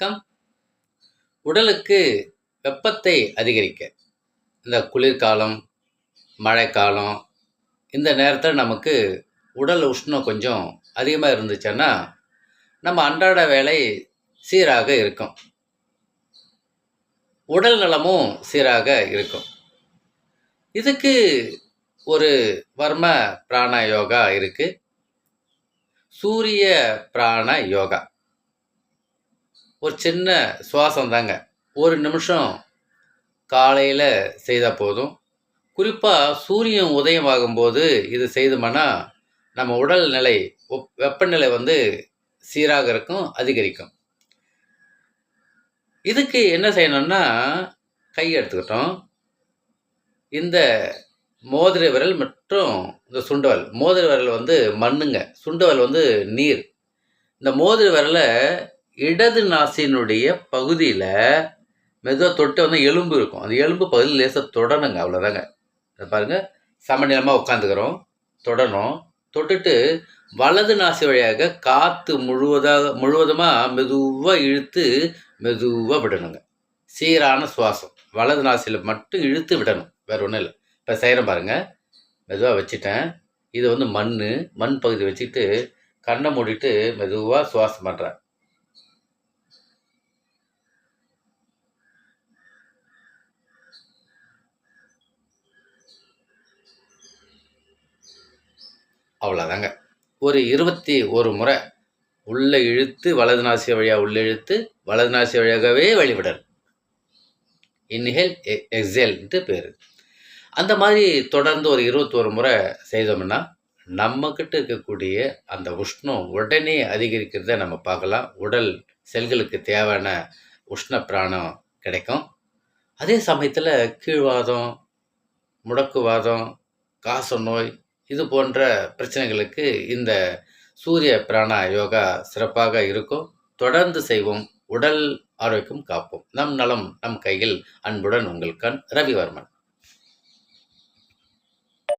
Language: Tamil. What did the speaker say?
வணக்கம் உடலுக்கு வெப்பத்தை அதிகரிக்க. இந்த குளிர்காலம் மழைக்காலம் இந்த நேரத்தில் நமக்கு உடல் உஷ்ணம் கொஞ்சம் அதிகமாக இருந்துச்சுன்னா நம்ம அன்றாட வேலை சீராக இருக்கும். உடல் நலமும் சீராக இருக்கும். இதுக்கு ஒரு வர்ம பிராண யோகா இருக்குது சூரிய பிராண யோகா. ஒரு சின்ன சுவாசம் தாங்க ஒரு நிமிஷம் காலையில் செய்தால் போதும். குறிப்பாக சூரியன் உதயமாகும்போது இது செய்தோம்னா நம்ம உடல் நிலை வெப்பநிலை வந்து சீராக இருக்கும் அதிகரிக்கும். இதுக்கு என்ன செய்யணும்னா கை எடுத்துக்கிட்டோம். இந்த மோதிர விரல் மற்றும் இந்த சுண்டவல் மோதிர விரல் வந்து மண்ணுங்க. சுண்டவல் வந்து நீர். இந்த மோதிர விரலை இடது நாசினுடைய பகுதியில் மெதுவாக தொட்டு வந்து எலும்பு இருக்கும். அந்த எலும்பு பகுதியில் லேசாக தொடணுங்க அவ்வளோதாங்க பாருங்கள் பாருங்க. சமநிலமாக உட்காந்துக்கிறோம் தொடணும். தொட்டுட்டு வலது நாசி வழியாக காற்று முழுவதாக முழுவதுமாக மெதுவாக இழுத்து மெதுவாக விடணுங்க. சீரான சுவாசம். வலது நாசியில் மட்டும் இழுத்து விடணும். வேறு ஒன்றும் இல்லை. இப்போ செய்கிறேன் பாருங்க. மெதுவாக வச்சுட்டேன். இது வந்து மண் மண் பகுதி வச்சுட்டு கண்ணை மூடிட்டு மெதுவாக சுவாசம் பண்ணுறேன் அவ்வளோதாங்க ஒரு இருபத்தி ஒரு முறை உள்ளே இழுத்து வலது நாசி வழியாக உள்ளே இழுத்து வலது நாசி வழியாகவே வழிவிடணும் இன்ஹேல் எக்ஸேல்ன்ட்டு பேர். அந்த மாதிரி தொடர்ந்து ஒரு இருபத்தோரு முறை செய்தோம்னா நம்மக்கிட்ட இருக்கக்கூடிய அந்த உஷ்ணம் உடனே அதிகரிக்கிறத நம்ம பார்க்கலாம். உடல் செல்களுக்கு தேவையான உஷ்ண பிராணம் கிடைக்கும். அதே சமயத்தில் கீழ்வாதம் முடக்குவாதம் காச நோய் இது போன்ற பிரச்சனைகளுக்கு இந்த சூரிய பிராணா யோகா சிறப்பாக இருக்கும். தொடர்ந்து செய்வோம். உடல் ஆரோக்கியம் காப்போம். நம் நலம் நம் கையில். அன்புடன் உங்கள் கண் ரவிவர்மன்.